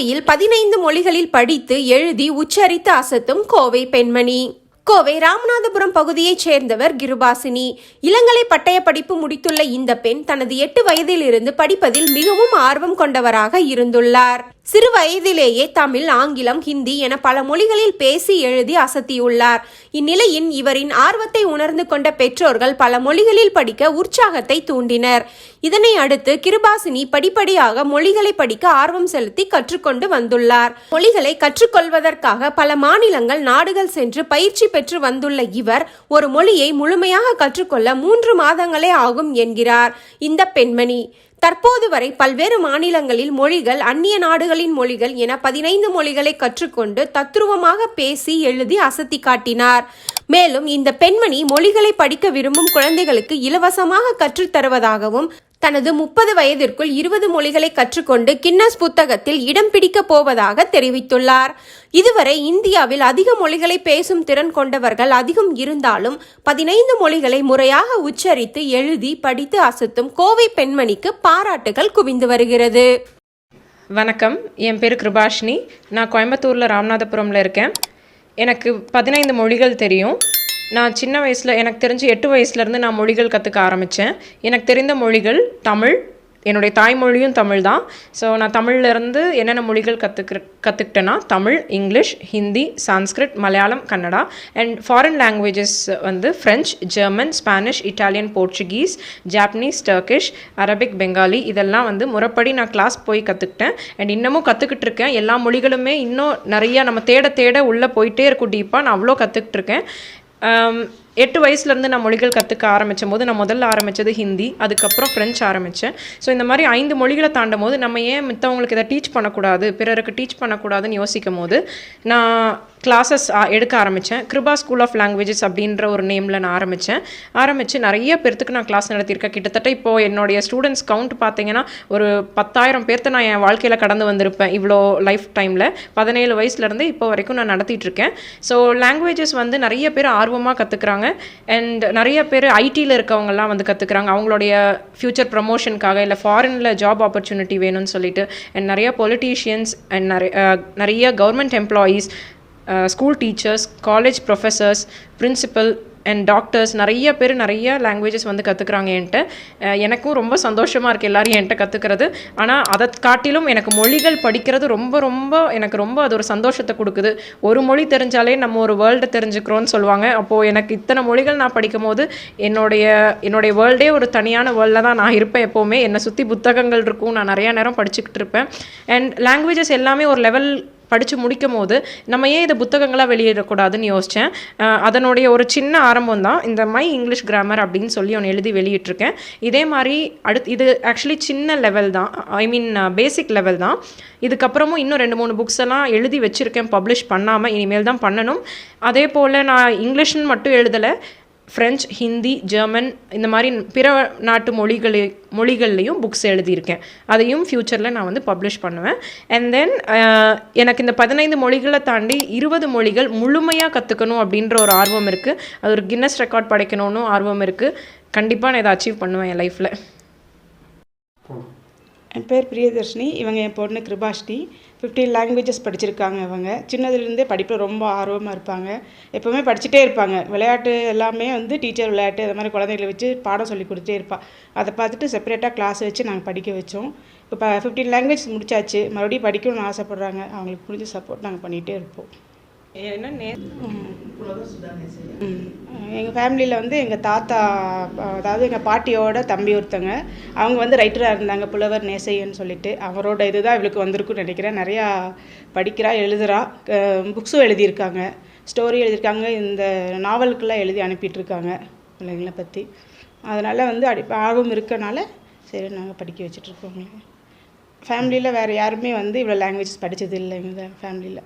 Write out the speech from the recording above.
கோவையில் பதினைந்து மொழிகளில் படித்து எழுதி உச்சரித்து அசத்தும் கோவை பெண்மணி. கோவை ராமநாதபுரம் பகுதியைச் சேர்ந்தவர் கிருபாசினி. இளங்கலை பட்டய படிப்பு முடித்துள்ள இந்த பெண் தனது எட்டு வயதிலிருந்து படிப்பதில் மிகவும் ஆர்வம் கொண்டவராக இருந்துள்ளார். சிறு வயதிலேயே தமிழ் ஆங்கிலம் ஹிந்தி என பல மொழிகளில் பேசி எழுதி அசத்தியுள்ளார். இந்நிலையின் இவரின் ஆர்வத்தை உணர்ந்து கொண்ட பெற்றோர்கள் பல மொழிகளில் படிக்க உற்சாகத்தை தூண்டினர். இதனை அடுத்து கிருபாசினி படிப்படியாக மொழிகளை படிக்க ஆர்வம் செலுத்தி கற்றுக்கொண்டு வந்துள்ளார். மொழிகளை கற்றுக்கொள்வதற்காக பல மாநிலங்கள் நாடுகள் சென்று பயிற்சி பெற்று வந்துள்ள இவர் ஒரு மொழியை முழுமையாக கற்றுக்கொள்ள மூன்று மாதங்களே ஆகும் என்கிறார். இந்த பெண்மணி தற்போது வரை பல்வேறு மாநிலங்களில் மொழிகள் அந்நிய நாடுகளின் மொழிகள் என பதினைந்து மொழிகளை கற்றுக்கொண்டு தத்ரூபமாக பேசி எழுதி அசத்தி காட்டினார். மேலும் இந்த பெண்மணி மொழிகளை படிக்க விரும்பும் குழந்தைகளுக்கு இலவசமாக கற்றுத் தருவதாகவும் தனது முப்பது வயதிற்குள் இருபது மொழிகளை கற்றுக்கொண்டு கின்னஸ் புத்தகத்தில் இடம் பிடிக்கப் போவதாக தெரிவித்துள்ளார். இதுவரை இந்தியாவில் அதிக மொழிகளை பேசும் திறன் கொண்டவர்கள் அதிகம் இருந்தாலும் பதினைந்து மொழிகளை முறையாக உச்சரித்து எழுதி படித்து அசத்தும் கோவை பெண்மணிக்கு பாராட்டுகள் குவிந்து வருகிறது. வணக்கம். என் பேர் கிருபாஷினி. நான் கோயம்புத்தூரில் ராமநாதபுரமில் இருக்கேன். எனக்கு பதினைந்து மொழிகள் தெரியும். நான் சின்ன வயசில் எனக்கு தெரிஞ்சு எட்டு வயசுலேருந்து நான் மொழிகள் கற்றுக்க ஆரம்பித்தேன் எனக்கு தெரிந்த மொழிகள் தமிழ் என்னுடைய தாய்மொழியும் தமிழ் தான். ஸோ நான் தமிழ்லேருந்து என்னென்ன மொழிகள் கற்றுக்கிற கற்றுக்கிட்டேன்னா Tamil English Hindi Sanskrit Malayalam Kannada and foreign languages வந்து French German Spanish Italian Portuguese Japanese Turkish Arabic Bengali இதெல்லாம் வந்து முறைப்படி நான் கிளாஸ் போய் கற்றுக்கிட்டேன் அண்ட் இன்னமும் கற்றுக்கிட்டு இருக்கேன். எல்லா மொழிகளுமே இன்னும் நிறையா நம்ம தேட தேட உள்ளே போயிட்டே இருக்கும். டீப்பாக நான் அவ்வளோ கற்றுக்கிட்டு இருக்கேன். எட்டு வயசுலேருந்து நான் மொழிகள் கற்றுக்க ஆரம்பிச்சும் போது நான் முதல்ல ஆரம்பித்தது ஹிந்தி அதுக்கப்புறம் ஃப்ரெஞ்ச் ஆரம்பித்தேன் ஸோ இந்த மாதிரி ஐந்து மொழிகளை தாண்டும் போது நம்ம ஏன் மித்தவங்களுக்கு இதை டீச் பண்ணக்கூடாது பிறருக்கு டீச் பண்ணக்கூடாதுன்னு யோசிக்கும் போது நான் கிளாஸஸ் எடுக்க ஆரம்பித்தேன் கிருபா ஸ்கூல் ஆஃப் லாங்குவேஜஸ் அப்படின்ற ஒரு நேமில் நான் ஆரம்பித்தேன் ஆரம்பித்து நிறைய பேர்த்துக்கு நான் கிளாஸ் நடத்தியிருக்கேன். கிட்டத்தட்ட இப்போது என்னுடைய ஸ்டூடெண்ட்ஸ் கவுண்ட் பார்த்தீங்கன்னா ஒரு பத்தாயிரம் பேர்த்த நான் என் வாழ்க்கையில் கடந்து வந்திருப்பேன் இவ்வளோ லைஃப் டைமில் பதினேழு வயசுலேருந்து இப்போ வரைக்கும் நான் நடத்திட்டுருக்கேன். ஸோ லாங்குவேஜஸ் வந்து நிறைய பேர் ஆர்வமாக கற்றுக்குறாங்க அண்ட் நிறைய பேர் ஐடியில் இருக்கவங்கலாம் வந்து கற்றுக்குறாங்க அவங்களுடைய ஃப்யூச்சர் ப்ரமோஷனுக்காக இல்லை ஃபாரினில் ஜாப் ஆப்பர்ச்சுனிட்டி வேணும்னு சொல்லிட்டு. அண்ட் நிறைய பொலிட்டீஷியன்ஸ் அண்ட் நிறைய நிறைய government employees school teachers college professors principal and doctors நிறைய பேர் நிறைய லாங்குவேஜஸ் வந்து கற்றுக்குறாங்க என்கிட்ட. எனக்கும் ரொம்ப சந்தோஷமாக இருக்குது எல்லோரும் என்கிட்ட கற்றுக்கிறது ஆனால் அதை காட்டிலும் எனக்கு மொழிகள் படிக்கிறது ரொம்ப ரொம்ப எனக்கு ரொம்ப அது ஒரு சந்தோஷத்தை கொடுக்குது. ஒரு மொழி தெரிஞ்சாலே நம்ம ஒரு வேர்ல்டை தெரிஞ்சுக்கிறோன்னு சொல்லுவாங்க. அப்போது எனக்கு இத்தனை மொழிகள் நான் படிக்கும் போது என்னுடைய என்னுடைய வேர்ல்டே ஒரு தனியான வேர்ல்டில் தான் நான் இருப்பேன் எப்போவுமே. என்னை சுற்றி புத்தகங்கள் இருக்கும். நான் நிறையா நேரம் படிச்சுக்கிட்டு இருப்பேன். அண்ட் லாங்குவேஜஸ் எல்லாமே ஒரு லெவல் படித்து முடிக்கும் போது நம்ம ஏன் இதை புத்தகங்களாக வெளியிடக்கூடாதுன்னு யோசித்தேன் அதனுடைய ஒரு சின்ன ஆரம்பம் தான் இந்த மை இங்கிலீஷ் கிராமர் அப்படின்னு சொல்லி ஒன்று எழுதி வெளியிட்டிருக்கேன். இதே மாதிரி அடுத்து இது ஆக்சுவலி சின்ன லெவல் தான். ஐ மீன் பேசிக் லெவல் தான். இதுக்கப்புறமும் இன்னும் ரெண்டு மூணு புக்ஸ் எல்லாம் எழுதி வச்சுருக்கேன் பப்ளிஷ் பண்ணாமல் இனிமேல் தான் பண்ணணும். அதே போல் நான் இங்கிலீஷ்னு மட்டும் எழுதலை. ஃப்ரெஞ்ச் ஹிந்தி ஜெர்மன் இந்த மாதிரி பிற நாட்டு மொழிகளை மொழிகள்லையும் புக்ஸ் எழுதியிருக்கேன். அதையும் ஃப்யூச்சரில் நான் வந்து பப்ளிஷ் பண்ணுவேன். அண்ட் தென் எனக்கு இந்த பதினைந்து மொழிகளை தாண்டி இருபது மொழிகள் முழுமையாக கற்றுக்கணும் அப்படின்ற ஒரு ஆர்வம் இருக்குது அது ஒரு கின்னஸ் ரெக்கார்ட் படைக்கணும்னு ஆர்வம் இருக்குது கண்டிப்பாக நான் இதை அச்சீவ் பண்ணுவேன் என் லைஃப்பில் என் பேர் பிரியதர்ஷினி. இவங்க என் பொண்ணு கிருபாஷ்டி. ஃபிஃப்டீன் லாங்குவேஜஸ் படிச்சிருக்காங்க இவங்க. சின்னதுலேருந்தே படிப்பில் ரொம்ப ஆர்வமாக இருப்பாங்க. எப்போவுமே படிச்சுட்டே இருப்பாங்க. விளையாட்டு எல்லாமே வந்து டீச்சர் விளையாட்டு அது மாதிரி குழந்தைகளை வச்சு பாடம் சொல்லி கொடுத்துட்டே இருப்பா. அதை பார்த்துட்டு செப்பரேட்டாக கிளாஸ் வச்சு நாங்கள் படிக்க வச்சோம். இப்போ ஃபிஃப்டீன் லாங்குவேஜ் முடிச்சாச்சு. மறுபடியும் படிக்கணும்னு ஆசைப்பட்றாங்க. அவங்களுக்கு புரிஞ்ச சப்போர்ட் நாங்கள் பண்ணிகிட்டே இருப்போம். என்ன நே எங்கள் ஃபேமிலியில் வந்து எங்கள் தாத்தா அதாவது எங்கள் பாட்டியோட தம்பி ஒருத்தங்க. அவங்க வந்து ரைட்டராக இருந்தாங்க புலவர் நேசையன்னு சொல்லிட்டு. அவரோட இதுதான் இவளுக்கு வந்திருக்குன்னு நினைக்கிறேன். நிறையா படிக்கிறா எழுதுகிறா புக்ஸும் எழுதியிருக்காங்க. ஸ்டோரி எழுதியிருக்காங்க. இந்த நாவலுக்கெல்லாம் எழுதி அனுப்பிட்டுருக்காங்க பிள்ளைங்களை பற்றி அதனால் வந்து அடி ஆர்வம் இருக்கனால சரி நாங்கள் படிக்க வச்சுட்ருக்கோங்க ஃபேமிலியில் வேறு யாருமே வந்து இவ்வளோ லாங்குவேஜஸ் படித்தது இல்லை எங்கள் ஃபேமிலியில்